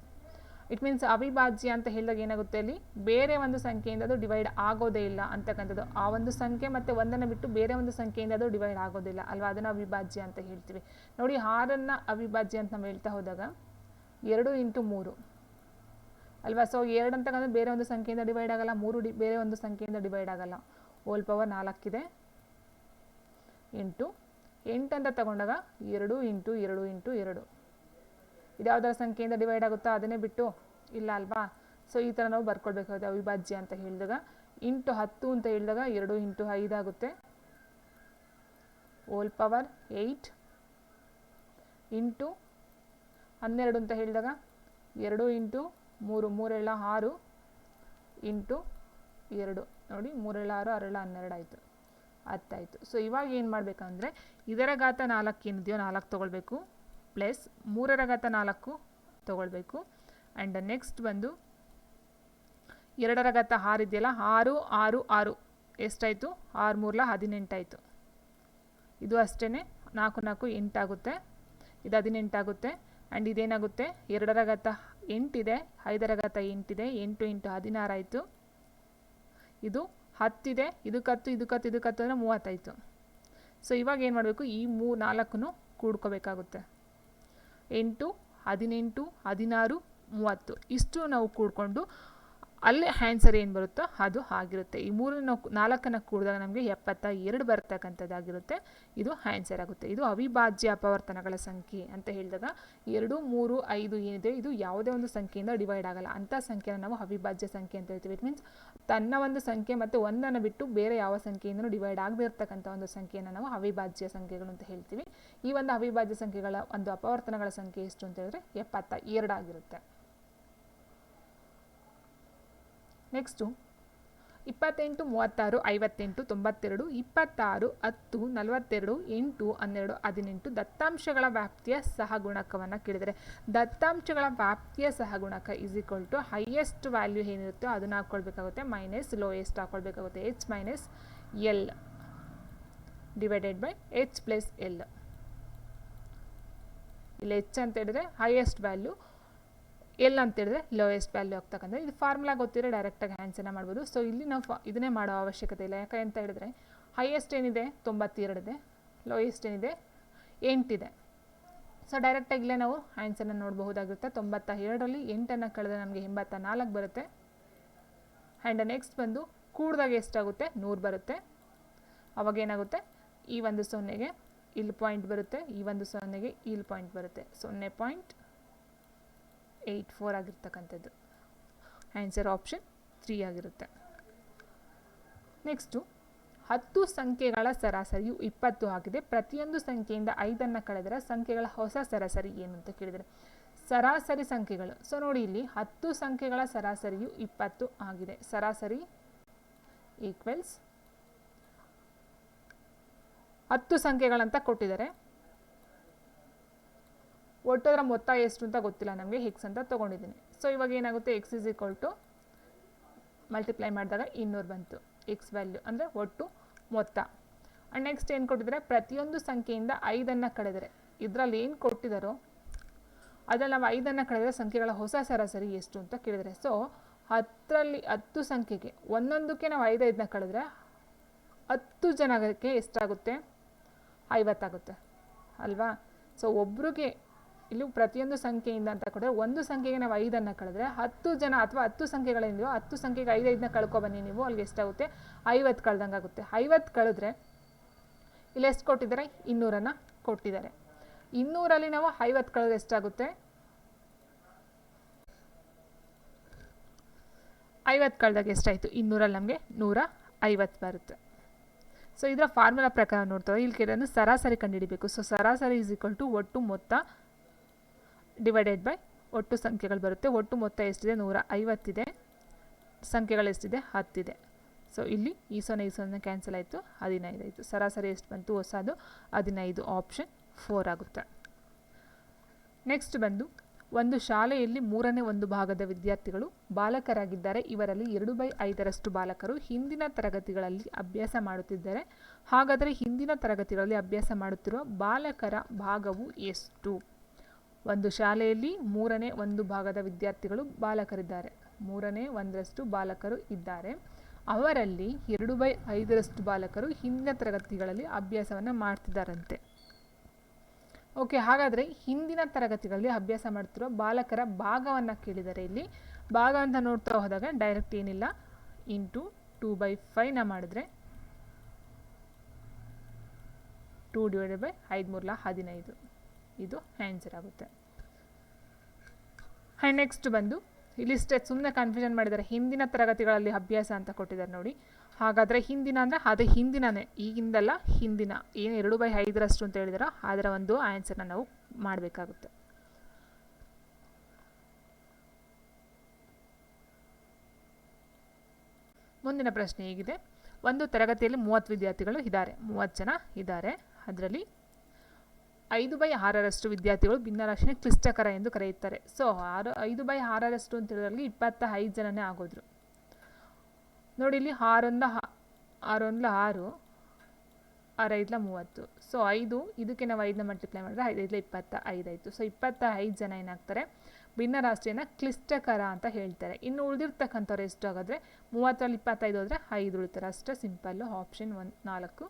ಇಟ್ ಮೀನ್ಸ್ ಅವಿಭಾಜ್ಯ ಅಂತ ಹೇಳಿದಾಗ ಏನಾಗುತ್ತೆ ಅಲ್ಲಿ? ಬೇರೆ ಒಂದು ಸಂಖ್ಯೆಯಿಂದ ಅದು ಡಿವೈಡ್ ಆಗೋದೇ ಇಲ್ಲ ಅಂತಕ್ಕಂಥದ್ದು. ಆ ಒಂದು ಸಂಖ್ಯೆ ಮತ್ತು ಒಂದನ್ನು ಬಿಟ್ಟು ಬೇರೆ ಒಂದು ಸಂಖ್ಯೆಯಿಂದ ಅದು ಡಿವೈಡ್ ಆಗೋದಿಲ್ಲ ಅಲ್ವಾ? ಅದನ್ನು ಅವಿಭಾಜ್ಯ ಅಂತ ಹೇಳ್ತೀವಿ. ನೋಡಿ, ಆರನ್ನು ಅವಿಭಾಜ್ಯ ಅಂತ ನಾವು ಹೇಳ್ತಾ ಹೋದಾಗ ಎರಡು ಇಂಟು ಮೂರು. ಅಲ್ವಾ? ಸೊ ಎರಡು ಅಂತಕ್ಕಂಥ ಬೇರೆ ಒಂದು ಸಂಖ್ಯೆಯಿಂದ ಡಿವೈಡ್ ಆಗಲ್ಲ. ಮೂರು ಡಿ, ಬೇರೆ ಒಂದು ಸಂಖ್ಯೆಯಿಂದ ಡಿವೈಡ್ ಆಗಲ್ಲ. ಓಲ್ ಪವರ್ ನಾಲ್ಕಿದೆ. ಎಂಟು ಎಂಟು ಅಂತ ತಗೊಂಡಾಗ ಎರಡು ಇಂಟು ಎರಡು ಇಂಟು ಎರಡು. ಇದು ಯಾವುದರ ಸಂಖ್ಯೆಯಿಂದ ಡಿವೈಡ್ ಆಗುತ್ತೋ ಅದನ್ನೇ ಬಿಟ್ಟು ಇಲ್ಲ ಅಲ್ವಾ? ಸೊ ಈ ಥರ ನಾವು ಬರ್ಕೊಳ್ಬೇಕಾಗುತ್ತೆ ಅವಿಭಾಜ್ಯ ಅಂತ ಹೇಳಿದಾಗ. ಇಂಟು ಹತ್ತು ಅಂತ ಹೇಳಿದಾಗ ಎರಡು ಇಂಟು ಐದಾಗುತ್ತೆ ಓಲ್ ಪವರ್ ಏಯ್ಟ್ ಇಂಟು ಹನ್ನೆರಡು ಅಂತ ಹೇಳಿದಾಗ ಎರಡು ಇಂಟು ಮೂರು ಮೂರೆಳ್ಳ ಆರು ಇಂಟು ಎರಡು. ನೋಡಿ ಮೂರೆಳ್ಳ ಆರು ಆರೆಳ್ಳ ಹನ್ನೆರಡು ಆಯಿತು. ಹತ್ತಾಯಿತು. ಸೊ ಇವಾಗ ಏನು ಮಾಡಬೇಕಂದ್ರೆ, ಇದರ ಗಾತ ನಾಲ್ಕು ಏನಿದೆಯೋ ನಾಲ್ಕು ತೊಗೊಳ್ಬೇಕು. ಪ್ಲಸ್ ಮೂರರ ಘಾತ ನಾಲ್ಕು ತೊಗೊಳ್ಬೇಕು. ಆ್ಯಂಡ್ ನೆಕ್ಸ್ಟ್ ಬಂದು ಎರಡರ ಘಾತ ಆರು ಇದೆಯಲ್ಲ, ಆರು ಆರು ಆರು. ಎಷ್ಟಾಯಿತು? ಆರು, ಮೂರಲ ಹದಿನೆಂಟಾಯಿತು. ಇದು ಅಷ್ಟೇ ನಾಲ್ಕು ನಾಲ್ಕು, ಎಂಟಾಗುತ್ತೆ. ಇದು ಹದಿನೆಂಟಾಗುತ್ತೆ. ಆ್ಯಂಡ್ ಇದೇನಾಗುತ್ತೆ? ಎರಡರ ಘಾತ ಎಂಟಿದೆ ಐದರ ಘಾತ ಎಂಟಿದೆ ಎಂಟು ಎಂಟು ಹದಿನಾರು ಆಯಿತು. ಇದು ಹತ್ತಿದೆ ಇದಕ್ಕತ್ತು ಇದಕ್ಕತ್ತು ಇದಕ್ಕತ್ತು ಅಂದರೆ ಮೂವತ್ತಾಯಿತು. ಸೊ ಇವಾಗ ಏನು ಮಾಡಬೇಕು? ಈ ಮೂ ನಾಲ್ಕು ಕೂಡ್ಕೋಬೇಕಾಗುತ್ತೆ. ಎಂಟು ಹದಿನೆಂಟು ಹದಿನಾರು ಮೂವತ್ತು. ಇಷ್ಟು ನಾವು ಕೂಡ್ಕೊಂಡು ಅಲ್ಲಿ ಆ್ಯನ್ಸರ್ ಏನು ಬರುತ್ತೋ ಅದು ಆಗಿರುತ್ತೆ. ಈ ಮೂರನ್ನು ನಾಲ್ಕನ್ನು ಕೂಡಿದಾಗ ನಮಗೆ ಎಪ್ಪತ್ತ ಎರಡು ಬರ್ತಕ್ಕಂಥದ್ದಾಗಿರುತ್ತೆ. ಇದು ಆ್ಯನ್ಸರ್ ಆಗುತ್ತೆ. ಇದು ಅವಿಭಾಜ್ಯ ಅಪವರ್ತನಗಳ ಸಂಖ್ಯೆ ಅಂತ ಹೇಳಿದಾಗ ಎರಡು, ಮೂರು, ಐದು ಏನಿದೆ, ಇದು ಯಾವುದೇ ಒಂದು ಸಂಖ್ಯೆಯಿಂದ ಡಿವೈಡ್ ಆಗಲ್ಲ. ಅಂಥ ಸಂಖ್ಯೆನ ನಾವು ಅವಿಭಾಜ್ಯ ಸಂಖ್ಯೆ ಅಂತ ಹೇಳ್ತೀವಿ. ಇಟ್ ಮೀನ್ಸ್ ತನ್ನ ಒಂದು ಸಂಖ್ಯೆ ಮತ್ತು ಒಂದನ್ನು ಬಿಟ್ಟು ಬೇರೆ ಯಾವ ಸಂಖ್ಯೆಯಿಂದಲೂ ಡಿವೈಡ್ ಆಗದೇ ಇರತಕ್ಕಂಥ ಒಂದು ಸಂಖ್ಯೆಯನ್ನು ನಾವು ಅವಿಭಾಜ್ಯ ಸಂಖ್ಯೆಗಳು ಅಂತ ಹೇಳ್ತೀವಿ. ಈ ಒಂದು ಅವಿಭಾಜ್ಯ ಸಂಖ್ಯೆಗಳ ಒಂದು ಅಪವರ್ತನಗಳ ಸಂಖ್ಯೆ ಎಷ್ಟು ಅಂತ ಹೇಳಿದ್ರೆ ಎಪ್ಪತ್ತ ಎರಡು ಆಗಿರುತ್ತೆ ನೆಕ್ಸ್ಟು ಇಪ್ಪತ್ತೆಂಟು, ಮೂವತ್ತಾರು, ಐವತ್ತೆಂಟು, ತೊಂಬತ್ತೆರಡು, ಇಪ್ಪತ್ತಾರು, ಹತ್ತು, ನಲವತ್ತೆರಡು, ಎಂಟು, ಹನ್ನೆರಡು, ಹದಿನೆಂಟು ದತ್ತಾಂಶಗಳ ವ್ಯಾಪ್ತಿಯ ಸಹಗುಣಕವನ್ನು ಕೇಳಿದರೆ ದತ್ತಾಂಶಗಳ ವ್ಯಾಪ್ತಿಯ ಸಹಗುಣಕ is equal to highest value ಏನಿರುತ್ತೋ ಅದನ್ನು ಹಾಕ್ಕೊಳ್ಬೇಕಾಗುತ್ತೆ minus lowest ಹಾಕ್ಕೊಳ್ಬೇಕಾಗುತ್ತೆ H minus L divided by H plus L ಇಲ್ಲಿ ಎಚ್ ಅಂತ ಹೇಳಿದ್ರೆ ಹೈಯೆಸ್ಟ್ ವ್ಯಾಲ್ಯೂ ಎಲ್ ಅಂತ ಹೇಳಿದ್ರೆ ಲೋಯೆಸ್ಟ್ ವ್ಯಾಲ್ಯೂ ಆಗ್ತಕ್ಕಂಥ ಇದು ಫಾರ್ಮುಲಾ ಗೊತ್ತಿರೋ ಡೈರೆಕ್ಟಾಗಿ ಆನ್ಸರ್ನ ಮಾಡ್ಬೋದು. ಸೊ ಇಲ್ಲಿ ನಾವು ಫ ಇದನ್ನೇ ಮಾಡೋ ಅವಶ್ಯಕತೆ ಇಲ್ಲ. ಯಾಕೆ ಅಂತ ಹೇಳಿದ್ರೆ ಹೈಯೆಸ್ಟ್ ಏನಿದೆ? ತೊಂಬತ್ತೆರಡಿದೆ ಲೋಯೆಸ್ಟ್ ಏನಿದೆ? ಎಂಟಿದೆ ಸೊ ಡೈರೆಕ್ಟಾಗಿ ಇಲ್ಲೇ ನಾವು ಆನ್ಸರ್ನ ನೋಡಬಹುದಾಗಿರುತ್ತೆ. ತೊಂಬತ್ತ ಎರಡರಲ್ಲಿ ಎಂಟನ್ನು ಕಳೆದ್ರೆ ನಮಗೆ ಎಂಬತ್ತ ನಾಲ್ಕು ಬರುತ್ತೆ. ಆ್ಯಂಡ್ ನೆಕ್ಸ್ಟ್ ಬಂದು ಕೂಡಿದಾಗ ಎಷ್ಟಾಗುತ್ತೆ? ನೂರು ಬರುತ್ತೆ. ಅವಾಗ ಏನಾಗುತ್ತೆ? ಈ ಒಂದು ಸೊನ್ನೆಗೆ ಇಲ್ಲಿ ಪಾಯಿಂಟ್ ಬರುತ್ತೆ. ಈ ಒಂದು ಸೊನ್ನೆಗೆ ಇಲ್ಲಿ ಪಾಯಿಂಟ್ ಬರುತ್ತೆ. ಸೊನ್ನೆ ಪಾಯಿಂಟ್ ಏಯ್ಟ್ ಫೋರ್ ಆಗಿರ್ತಕ್ಕಂಥದ್ದು. ಆನ್ಸರ್ ಆಪ್ಷನ್ ತ್ರೀ ಆಗಿರುತ್ತೆ. ನೆಕ್ಸ್ಟು ಹತ್ತು ಸಂಖ್ಯೆಗಳ ಸರಾಸರಿಯು ಇಪ್ಪತ್ತು ಆಗಿದೆ. ಪ್ರತಿಯೊಂದು ಸಂಖ್ಯೆಯಿಂದ ಐದನ್ನು ಕಳೆದರೆ ಸಂಖ್ಯೆಗಳ ಹೊಸ ಸರಾಸರಿ ಏನು ಅಂತ ಕೇಳಿದರೆ ಸರಾಸರಿ ಸಂಖ್ಯೆಗಳು. ಸೊ ನೋಡಿ ಇಲ್ಲಿ ಹತ್ತು ಸಂಖ್ಯೆಗಳ ಸರಾಸರಿಯು ಇಪ್ಪತ್ತು ಆಗಿದೆ. ಸರಾಸರಿ ಈಕ್ವಲ್ಸ್ ಹತ್ತು ಸಂಖ್ಯೆಗಳಂತ ಕೊಟ್ಟಿದ್ದಾರೆ. ಒಟ್ಟದರ ಮೊತ್ತ ಎಷ್ಟು ಅಂತ ಗೊತ್ತಿಲ್ಲ ನಮಗೆ ಎಕ್ಸ್ ಅಂತ ತೊಗೊಂಡಿದ್ದೀನಿ. ಸೊ ಇವಾಗ ಏನಾಗುತ್ತೆ? X is equal to multiply ಮಾಡಿದಾಗ ಇನ್ನೂರು ಬಂತು. ಎಕ್ಸ್ ವ್ಯಾಲ್ಯೂ ಅಂದರೆ ಒಟ್ಟು ಮೊತ್ತ. ಆ್ಯಂಡ್ ನೆಕ್ಸ್ಟ್ ಏನು ಕೊಟ್ಟಿದ್ದಾರೆ? ಪ್ರತಿಯೊಂದು ಸಂಖ್ಯೆಯಿಂದ ಐದನ್ನು ಕಳೆದರೆ. ಇದರಲ್ಲಿ ಏನು ಕೊಟ್ಟಿದ್ದಾರೋ ಅದರಲ್ಲಿ ನಾವು ಐದನ್ನು ಕಳೆದರೆ ಸಂಖ್ಯೆಗಳ ಹೊಸ ಸರಾಸರಿ ಎಷ್ಟು ಅಂತ ಕೇಳಿದರೆ. ಸೊ ಹತ್ತರಲ್ಲಿ ಹತ್ತು ಸಂಖ್ಯೆಗೆ ಒಂದೊಂದಕ್ಕೆ ನಾವು ಐದೈದನ್ನ ಕಳೆದ್ರೆ ಹತ್ತು ಜನಕ್ಕೆ ಎಷ್ಟಾಗುತ್ತೆ? ಐವತ್ತಾಗುತ್ತೆ. ಅಲ್ವಾ? ಸೊ ಒಬ್ರಿಗೆ ಇಲ್ಲಿ ಪ್ರತಿಯೊಂದು ಸಂಖ್ಯೆಯಿಂದ ಅಂತ ಕೊಟ್ಟರೆ ಒಂದು ಸಂಖ್ಯೆಗೆ ನಾವು ಐದನ್ನು ಕಳೆದ್ರೆ ಹತ್ತು ಜನ ಅಥವಾ ಹತ್ತು ಸಂಖ್ಯೆಗಳಿಂದ ಹತ್ತು ಸಂಖ್ಯೆಗೆ ಐದು ಐದನ್ನ ಕಳ್ಕೊಬನ್ನಿ ನೀವು ಅಲ್ಲಿಗೆ ಎಷ್ಟಾಗುತ್ತೆ ಐವತ್ತು ಕಳ್ದಂಗೆ ಆಗುತ್ತೆ ಐವತ್ತು ಕಳೆದ್ರೆ ಇಲ್ಲಿ ಎಷ್ಟು ಕೊಟ್ಟಿದ್ದಾರೆ? ಇನ್ನೂರನ್ನು ಕೊಟ್ಟಿದ್ದಾರೆ. ಇನ್ನೂರಲ್ಲಿ ನಾವು ಐವತ್ತು ಕಳೆದ್ರೆ ಎಷ್ಟಾಗುತ್ತೆ? ಐವತ್ತು ಕಳೆದಾಗ ಎಷ್ಟಾಯಿತು? ಇನ್ನೂರಲ್ಲಿ ನಮಗೆ ನೂರ ಐವತ್ತು ಬರುತ್ತೆ. ಸೊ ಇದರ ಫಾರ್ಮುಲಾ ಪ್ರಕಾರ ನೋಡ್ತಾರೆ ಇಲ್ಲಿ ಕೇಳೋದು ಸರಾಸರಿ ಕಂಡುಹಿಡಿಬೇಕು. ಸೊ ಸರಾಸರಿ ಈಸ್ ಈಕ್ವಲ್ ಟು ಒಟ್ಟು ಮೊತ್ತ ಡಿವೈಡೆಡ್ ಬೈ ಒಟ್ಟು ಸಂಖ್ಯೆಗಳು ಬರುತ್ತೆ. ಒಟ್ಟು ಮೊತ್ತ ಎಷ್ಟಿದೆ? ನೂರ ಐವತ್ತಿದೆ. ಸಂಖ್ಯೆಗಳು ಎಷ್ಟಿದೆ? ಹತ್ತಿದೆ. ಸೊ ಇಲ್ಲಿ ಈ ಸೊನ್ನೆ ಈ ಸೊನ್ನೆ ಕ್ಯಾನ್ಸಲ್ ಆಯಿತು. ಹದಿನೈದು ಆಯಿತು. ಸರಾಸರಿ ಎಷ್ಟು ಬಂತು? ಹೊಸದು ಹದಿನೈದು. ಆಪ್ಷನ್ ಫೋರ್ ಆಗುತ್ತೆ. ನೆಕ್ಸ್ಟ್ ಬಂದು ಒಂದು ಶಾಲೆಯಲ್ಲಿ ಮೂರನೇ ಒಂದು ಭಾಗದ ವಿದ್ಯಾರ್ಥಿಗಳು ಬಾಲಕರಾಗಿದ್ದಾರೆ. ಇವರಲ್ಲಿ ಎರಡು ಬೈ ಐದರಷ್ಟು ಬಾಲಕರು ಹಿಂದಿನ ತರಗತಿಗಳಲ್ಲಿ ಅಭ್ಯಾಸ ಮಾಡುತ್ತಿದ್ದಾರೆ. ಹಾಗಾದರೆ ಹಿಂದಿನ ತರಗತಿಗಳಲ್ಲಿ ಅಭ್ಯಾಸ ಮಾಡುತ್ತಿರುವ ಬಾಲಕರ ಭಾಗವು ಎಷ್ಟು? ಒಂದು ಶಾಲೆಯಲ್ಲಿ ಮೂರನೇ ಒಂದು ಭಾಗದ ವಿದ್ಯಾರ್ಥಿಗಳು ಬಾಲಕರಿದ್ದಾರೆ. ಮೂರನೇ ಒಂದರಷ್ಟು ಬಾಲಕರು ಇದ್ದಾರೆ. ಅವರಲ್ಲಿ ಎರಡು ಬೈ ಐದರಷ್ಟು ಬಾಲಕರು ಹಿಂದಿನ ತರಗತಿಗಳಲ್ಲಿ ಅಭ್ಯಾಸವನ್ನು ಮಾಡ್ತಿದ್ದಾರಂತೆ ಓಕೆ, ಹಾಗಾದರೆ ಹಿಂದಿನ ತರಗತಿಗಳಲ್ಲಿ ಅಭ್ಯಾಸ ಮಾಡ್ತಿರೋ ಬಾಲಕರ ಭಾಗವನ್ನು ಕೇಳಿದರೆ ಇಲ್ಲಿ. ಭಾಗ ಅಂತ ನೋಡ್ತಾ ಹೋದಾಗ ಡೈರೆಕ್ಟ್ ಏನಿಲ್ಲ. ಇಂಟು ಟೂ ಬೈ ಫೈವ್ನ ಮಾಡಿದ್ರೆ ಟೂ ಡಿವೈಡೆಡ್ ಬೈ ಐದು ಮೂರ್ಲ ಹದಿನೈದು. ಇದು ಆನ್ಸರ್ ಆಗುತ್ತೆ. ಆ್ಯಂಡ್ ನೆಕ್ಸ್ಟ್ ಬಂದು. ಇಲ್ಲಿ ಸ್ಟೆ ಸುಮ್ಮನೆ ಕನ್ಫ್ಯೂಷನ್ ಮಾಡಿದ್ದಾರೆ. ಹಿಂದಿನ ತರಗತಿಗಳಲ್ಲಿ ಅಭ್ಯಾಸ ಅಂತ ಕೊಟ್ಟಿದ್ದಾರೆ ನೋಡಿ. ಹಾಗಾದರೆ ಹಿಂದಿನ ಅಂದರೆ ಅದೇ ಹಿಂದಿನೇ ಈಗಿಂದಲ್ಲ ಹಿಂದಿನ. ಏನು ಎರಡು ಬೈ ಐದರಷ್ಟು ಅಂತ ಹೇಳಿದಾರೋ? ಅದರ ಒಂದು ಆನ್ಸರ್ನ ನಾವು ಮಾಡಬೇಕಾಗುತ್ತೆ. ಮುಂದಿನ ಪ್ರಶ್ನೆ ಹೇಗಿದೆ. ಒಂದು ತರಗತಿಯಲ್ಲಿ ಮೂವತ್ತು ವಿದ್ಯಾರ್ಥಿಗಳು ಇದ್ದಾರೆ. ಮೂವತ್ತು ಜನ ಇದ್ದಾರೆ. ಅದರಲ್ಲಿ ಐದು ಬೈ ಆರರಷ್ಟು ವಿದ್ಯಾರ್ಥಿಗಳು ಭಿನ್ನರಾಶಿನ ಕ್ಲಿಷ್ಟಕರ ಎಂದು ಕರೆಯುತ್ತಾರೆ. ಸೊ ಆರು, ಐದು ಬೈ ಆರರಷ್ಟು ಅಂತ ಹೇಳಿದ್ರಲ್ಲಿ ಇಪ್ಪತ್ತ ಐದು ಜನನೇ ಆಗೋದ್ರು. ನೋಡಿ, ಇಲ್ಲಿ ಆರೊಂದ ಆರೊಂದ್ಲ ಆರು, ಆರೈದ್ಲ ಮೂವತ್ತು. ಸೊ ಐದು, ಇದಕ್ಕೆ ನಾವು ಐದನ್ನ ಮಲ್ಟಿಪ್ಲೈ ಮಾಡಿದ್ರೆ ಐದೈದ್ಲ ಇಪ್ಪತ್ತ ಐದಾಯಿತು ಸೊ ಇಪ್ಪತ್ತ ಐದು ಜನ ಏನಾಗ್ತಾರೆ? ಭಿನ್ನ ರಾಷ್ಟ್ರೀಯನ ಕ್ಲಿಷ್ಟಕರ ಅಂತ ಹೇಳ್ತಾರೆ. ಇನ್ನು ಉಳಿದಿರ್ತಕ್ಕಂಥವ್ರು ಎಷ್ಟು ಹಾಗಾದರೆ ಮೂವತ್ತರಲ್ಲಿ ಇಪ್ಪತ್ತೈದು ಹೋದರೆ ಐದು ಉಳಿತಾರೆ. ಅಷ್ಟೇ ಸಿಂಪಲ್ಲು ಆಪ್ಷನ್ ಒಂದು ನಾಲ್ಕು.